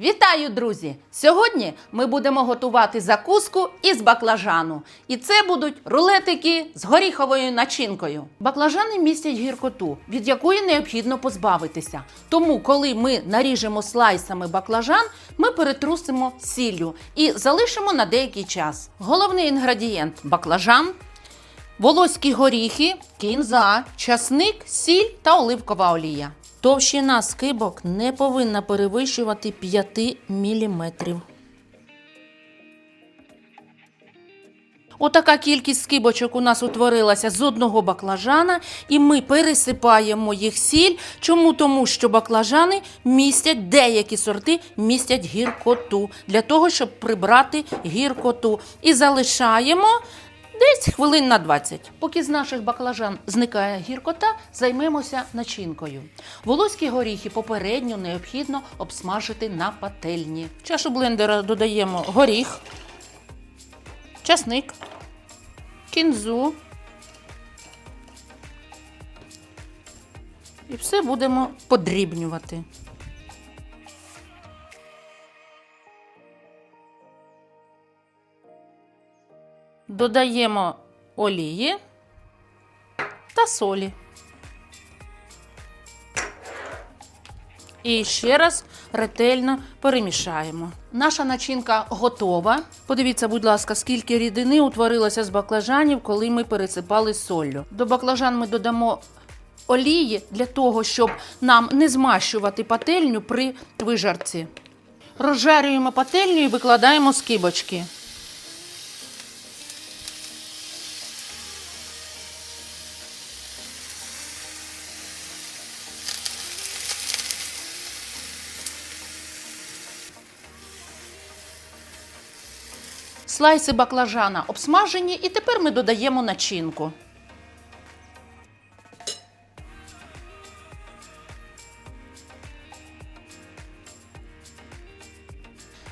Вітаю, друзі! Сьогодні ми будемо готувати закуску із баклажану. І це будуть рулетики з горіховою начинкою. Баклажани містять гіркоту, від якої необхідно позбавитися. Тому, коли ми наріжемо слайсами баклажан, ми перетрусимо сіллю і залишимо на деякий час. Головний інгредієнт баклажан, волоські горіхи, кінза, часник, сіль та оливкова олія. Товщина скибок не повинна перевищувати 5 мм. Отака кількість скибочок у нас утворилася з одного баклажана, і ми пересипаємо їх сіль. Чому? Тому що баклажани містять деякі сорти містять гіркоту для того, щоб прибрати гіркоту. І залишаємо десь хвилин на 20. Поки з наших баклажан зникає гіркота, займемося начинкою. Волоські горіхи попередньо необхідно обсмажити на пательні. В чашу блендера додаємо горіх, часник, кінзу. І все будемо подрібнювати. Додаємо олії та солі. І ще раз ретельно перемішаємо. Наша начинка готова. Подивіться, будь ласка, скільки рідини утворилося з баклажанів, коли ми пересипали соллю. До баклажан ми додамо олії для того, щоб нам не змащувати пательню при вижарці. Розжарюємо пательню і викладаємо скибочки. Слайси баклажана обсмажені, і тепер ми додаємо начинку.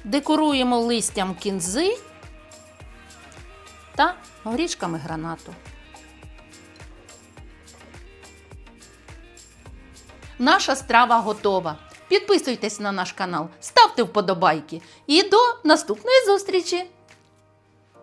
Декоруємо листям кінзи та горішками гранату. Наша страва готова. Підписуйтесь на наш канал, ставте вподобайки і до наступної зустрічі!